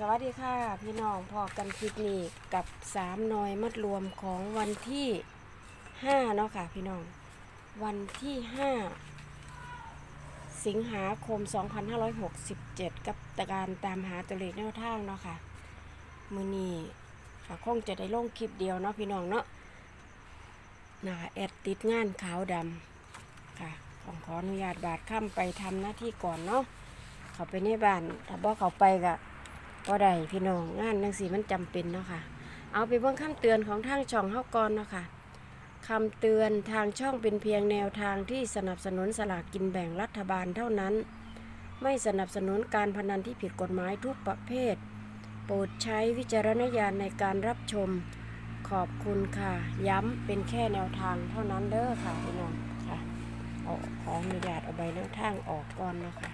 สวัสดีค่ะ พี่น้องพอกันคลิปนี้กับสามหนอยมัดรวมของวันที่ห้าเนาะค่ะพี่น้อง วันที่ห้าสิงหาคม 2567 กับการตามหาตัวเลขแนวทางเนาะค่ะ มือนี้ค่ะคงจะได้ลงคลิปเดียวเนาะพี่น้องเนาะนะคะแอดติดงานขาวดำค่ะของขออนุญาตบาดค่ำไปทำหน้าที่ก่อนเนาะเขาไปในบ้าน ถ้าบ่เขาไปก็ บ่ได้พี่น้องงานจังซี่มันจำเป็นเนาะค่ะ เอาไปเบิ่งคำเตือนของทางช่องเฮาก่อนเนาะค่ะคำเตือนทางช่องเป็นเพียงแนวทางที่สนับสนุนสลากกินแบ่งรัฐบาลเท่านั้น ไม่สนับสนุนการพนันที่ผิดกฎหมายทุกประเภท โปรดใช้วิจารณญาณในการรับชมขอบคุณค่ะ ย้ำเป็นแค่แนวทางเท่านั้นเด้อค่ะพี่น้องค่ะเอขออนุญาตเอาใบแนวทางออกก่อนเนาะค่ะ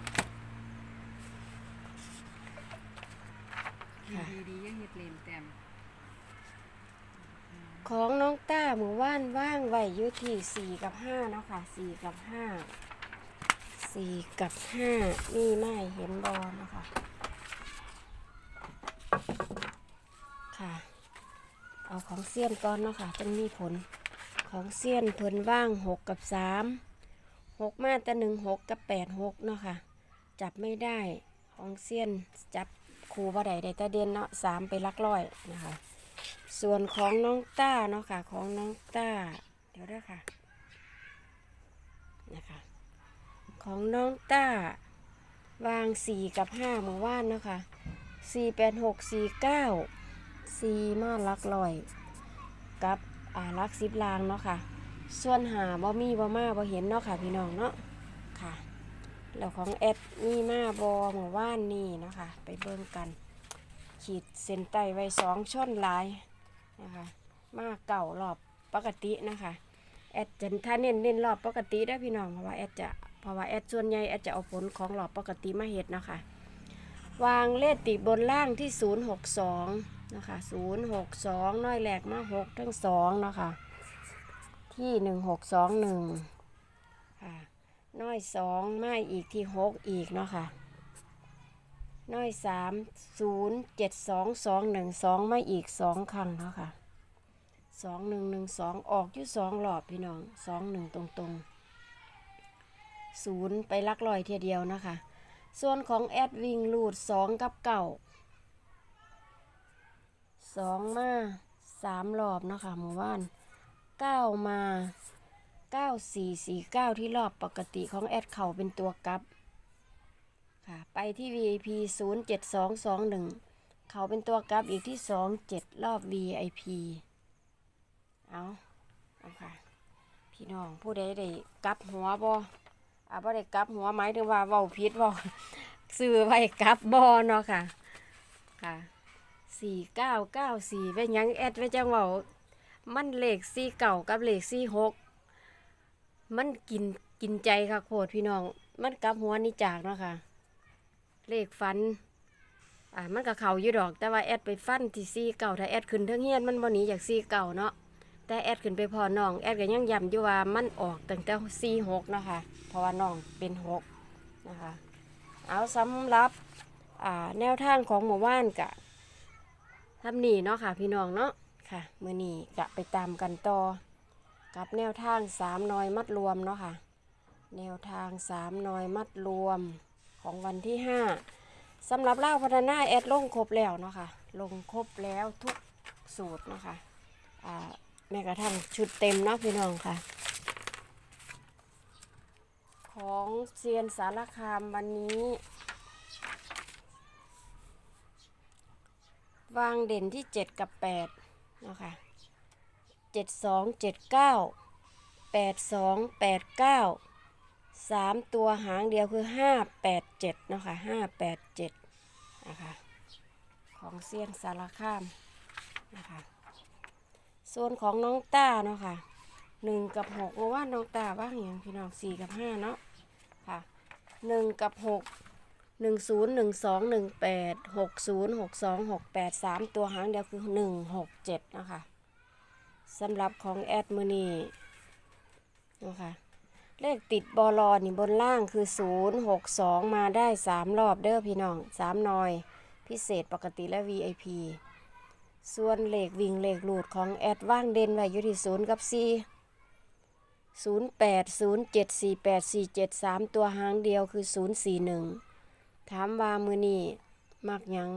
ค่ะ ดีดีๆยังเฮ็ดเลนแต้มของน้องต้าหมู่ว่านว่างไว้อยู่ที่สี่กับห้าเนาะค่ะสี่กับห้าสี่กับห้ามีไม่เห็นบอลนาะคะค่ะ เอาของเซียนก่อนเนาะค่ะจะมีผลของเซียนเพิ่นว่างหกกับสามหกมาแต่หนึ่งหกกับแปดหกเนาะค่ะ จับไม่ได้ของเซียนจับ ครูบ่ได้ได้แต่เด่นเนาะสามไปลักร้อยนะคะ ส่วนของน้องต้าเนาะค่ะของน้องต้า เดี๋ยวด้วยค่ะนะคะ ของน้องต้าวางสี่กับห้าเมื่อวานเนาะคะสี่แปดหกสี่เก้าสี่มาลักลอย กับอ่าลักสิบลางเนาะค่ะ ส่วนหาบ่มีบ่มาบ่เห็นเนาะค่ะพี่น้องเนาะค่ะ แล้วของแอดมีมาบอเมื่อวานนี่เนาะค่ะไปเบิ่งกัน ขีดเส้นใต้ไว้สองช่อนลายนะคะมาเก่ารอบปกตินะคะแอดจะถ้าเน้นเน้นรอบปกติได้พี่น้องเพราะว่าแอดจะเพราะว่าแอดส่วนใหญ่แอดจะเอาผลของรอบปกติมาเห็ดนะคะวางเลขติดบนล่างที่ 062นะคะ062 น้อยแหลกมา 6 ทั้ง2นะคะที่ 1621 ค่ะน้อย2มาอีกที่6อีกเนาะค่ะ น้อยสามศูนย์เจ็ดสองสองหนึ่งสองไม่อีกสองครั้งเนาะค่ะสองหนึ่งหนึ่งสองออกอยู่สองหลอบพี่น้องสองหนึ่งตรงตรงๆศูนย์ไปลักลอยเทียเดียวนะคะ ส่วนของแอดวิงลูดสองกับเก่าสองมาสามรอบเนาะคะหมู่บ้านเก้ามา เก้าสี่สี่เก้าที่รอบปกติของแอดเข่าเป็นตัวกลับ ค่ะ ไปที่ VIP 07221 เขาเป็นตัวกราฟอีกที่ 27 รอบ VIP เอาเอาค่ะ พี่น้องผู้ใดได้กลับหัวบ่อาบ่ได้กลับหัวหมถึงว่าเว้าผิดบ่ซื้อไว้กลับบ่เนาะค่ะ ค่ะ4994เป็นหยังแอดไว้จังเว้ามันเลข4เก่ากับเลข4 6 มันกินกินใจค่ะโคตรพี่น้อง มันกลับหัวนี่จากเนาะค่ะ เลขฟัน อ่ามันก็เขาอยู่ดอก แต่ว่าแอดไปฟันที่ซีเก่าถ้าแอดขึ้นเทั้งเฮียนมันบ่หนีจากซีเก่าเนาะแต่แอดขึ้นไปพอน้องแอดก็ยังย้ำอยู่ว่ามันออกตั้งแต่ซีหกนะคะเพราะว่าน้องเป็นหกนะคะเอาสำหรับอ่าแนวทางของหมู่บ้านกะทำนี่เนาะค่ะ พี่น้องเนาะค่ะมือนี้กะไปตามกันต่อ กับแนวทางสามนอยมัดรวมเนาะค่ะ แนวทางสามนอยมัดรวมของวันที่5สำหรับเล่าพัฒนาแอดลงครบแล้วเนาะค่ะ ลงครบแล้วทุกสูตรเนาะคะอ่าแม้กระทั่งชุดเต็มเนาะพี่น้องค่ะ ของเซียนสารคามวันนี้ วางเด่นที่ 7 กับ8เนาะค่ะ 7 2 7 9 8 2 8 9สองแปดเก้าสามตัวหางเดียวคือห้าแปดเจ็ดเนาะค่ะห้าแปดเจ็ดนะคะของเซียนสารคามนะคะส่วนของน้องต้าเนาะค่ะหนึ่งกับหกเมื่อว่าน้องตาว่างอย่างพี่น้องสี่กับห้าเนาะค่ะหนึ่งกับหกหนึ่งศูนย์หนึ่งสองหนึ่งแปดหกศูนย์หกสองหกแปดสามตัวหางเดียวคือหนึ่งหกเจ็ดนะคะ สำหรับของแอดมือนีนะคะเลขติดบอลอนี่บนล่างคือ 0 6 2 มาได้ 3 รอบเด้อพี่น้อง3หน่อย พิเศษปกติและ VIP ส่วนเลขวิ่งเลขหลูดของแอดว่างเด่นไว้อยู่ที่ศูนย์กับ 4 0 8 0 7 4 8 4 7 3 ตัวหางเดียวคือ 041 ถามว่ามือนี้มักยัง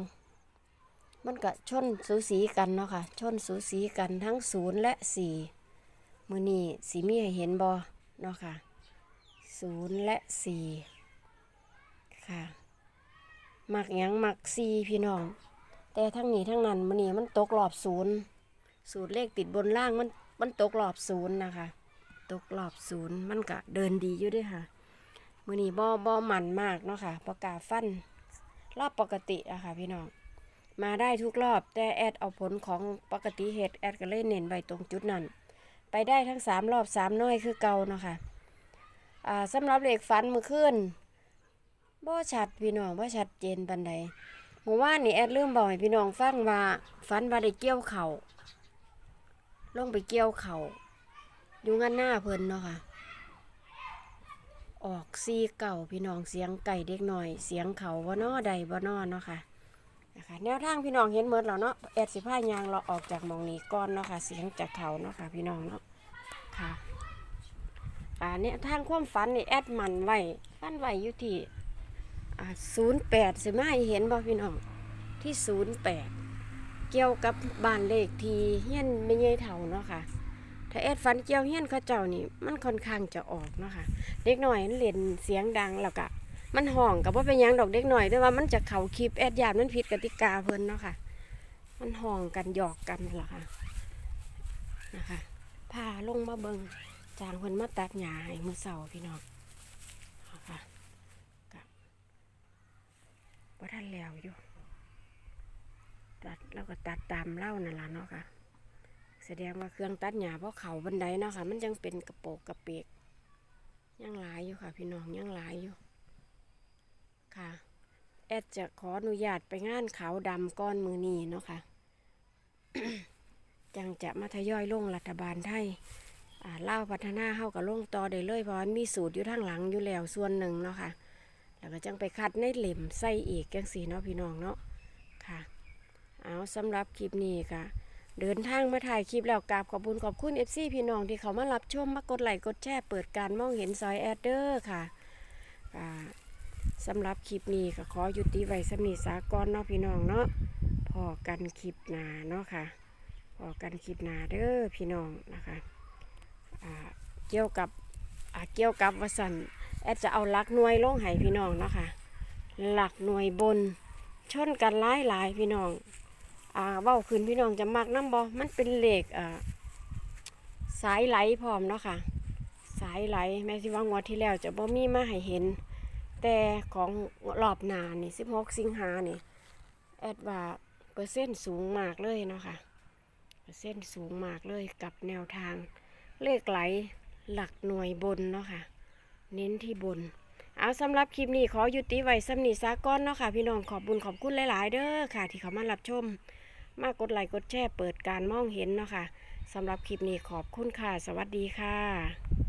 มันก็ชนสูสีกันเนาะค่ะ ชนสูสีกันทั้ง0และ4มือนี้สีมีให้เห็นบอเนาะค่ะ0และ4ค่ะ มักยังมัก4พี่น้อง แต่ทั้งนี้ทั้งนั้นมือนี้มันตกรอบศูนย์ศูนย์เลขติดบนล่างมันมันตกรอบศูนย์นะคะ ตกรอบศูนย์มันก็เดินดีอยู่ด้วยค่ะ มือนี้บ่บ่มันมากเนาะค่ะประกาศฟันรอบปกติอะค่ะพี่น้อง มาได้ทุกรอบ แต่แอดเอาผลของปกติเหตุแอดก็เลยเน้นไว้ตรงจุดนั้น ไปได้ทั้งสามรอบสามน้อยคือเก่าเนาะค่ะอ่าสำหรับเลขฟันมือขึ้นบ่ชัดพี่น้องบ่ชัดเจนปันใดเมื่อวานนี่แอดลืมบอกให้พี่น้องฟังว่าฟันว่าได้เกี่ยวเข่าลงไปเกี่ยวเข่าอยู่งานหน้าเพิ่นเนาะค่ะ ออกซีเก่าพี่น้องเสียงไก่เด็กหน่อย เสียงเขาบ่านอใดบ่านอเนาะค่ะ นะคะแนวทางพี่น้องเห็นเมื่อแล้วเนาะแอดสิพายางเราออกจากมองนี้ก่อนเนาะค่ะเสียงจากเขาเนาะค่ะพี่น้องเนาะค่ะอ่าเนี่ยทางความฝันนี่แอดมันไว้ฟันไว้อยู่ที่อ่าศูนย์แปดสิมาให้เห็นบ่พี่น้องที่ศูนย์แปดเกี่ยวกับบ้านเลขที่เฮี้ยนไม่ใหญ่เท่าเนาะค่ะถ้าแอดฟันเกี่ยวเฮี้ยนเขาเจ้านี่มันค่อนข้างจะออกเนาะค่ะเด็กหน่อยมันเล่นเสียงดังแล้วก็ มันห้องกับว่าเป็นยังดอกเด็กหน่อย แต่ว่ามันจะเข่าคลิปแอดยานมันผิดกติกาเพิ่นเนาะค่ะ มันห้องกันหยอกกันนั่นแหละค่ะนะคะพาลงมาเบิงจางเพิ่นมาตัดหญ้าให้มือเช้าพี่น้องเอาค่ะกับว่าท่านแล้วอยู่ตัดแล้วก็ตัดตามเล่านั่นละเนาะค่ะ แสดงว่าเครื่องตัดหญ้าเพราะเขาบันไดเนาะค่ะ มันยังเป็นกระโปกกระเปกยังหลายอยู่ค่ะ พี่น้องยังหลายอยู่ ค่ะ แอดจะขออนุญาตไปงานขาวดำก้อนมือนีเนาะค่ะ จังจะมาทยอยลงรัฐบาลไทยอ่าเล่าพัฒนาเข้ากับลงต่อได้เลยเพราะมีสูตรอยู่ทางหลังอยู่แล้วส่วนหนึ่งเนาะค่ะ แล้วก็จังไปคัดในเหล่มใส่อีกจังสีเนาะพี่น้องเนาะค่ะ เอาสำหรับคลิปนี้ค่ะเดินทางมาถ่ายคลิปแล้วกราบขอบคุณขอบคุณเอฟซีพี่น้องที่เขามารับชมมากดไลค์กดแชร์เปิดการมองเห็นซอยแอดเดอร์ค่ะอ่า สำหรับคลิปนี้ก็ขอยุติไว้สำนีสากรเนาะพี่น้องเนาะพอกันคลิปหนาเนาะค่ะพอกันคลิปหนาเด้อพี่น้องนะคะเกี่ยวกับเกี่ยวกับวสันแอดจะเอาหลักหน่วยลงให้พี่น้องเนาะค่ะหลักหน่วยบนชนกันหลายหลายพี่น้องอ่าเว้าขึ้นพี่น้องจะมักน้ำบอมันเป็นเหล็กอ่าสายไหลพร้อมเนาะค่ะ สายไหลแม้ที่ว่างวดที่แล้วจะบ่มีมาให้เห็น แต่ของรอบนานี่16สิงหานี่แอดว่าเปอร์เซ็นต์สูงมากเลยเนาะค่ะเปอร์เซ็นต์สูงมากเลยกับแนวทางเลขไหลหลักหน่วยบนเนาะค่ะ เน้นที่บน เอาสำหรับคลิปนี้ขอยุติไว้สำนีสาก้อนเนาะค่ะพี่น้องขอบบุญขอบคุณหลาย ๆ เด้อค่ะ ที่เขามารับชม มากกดไลค์กดแชร์เปิดการมองเห็นเนาะค่ะสำหรับคลิปนี้ขอบคุณค่ะ สวัสดีค่ะ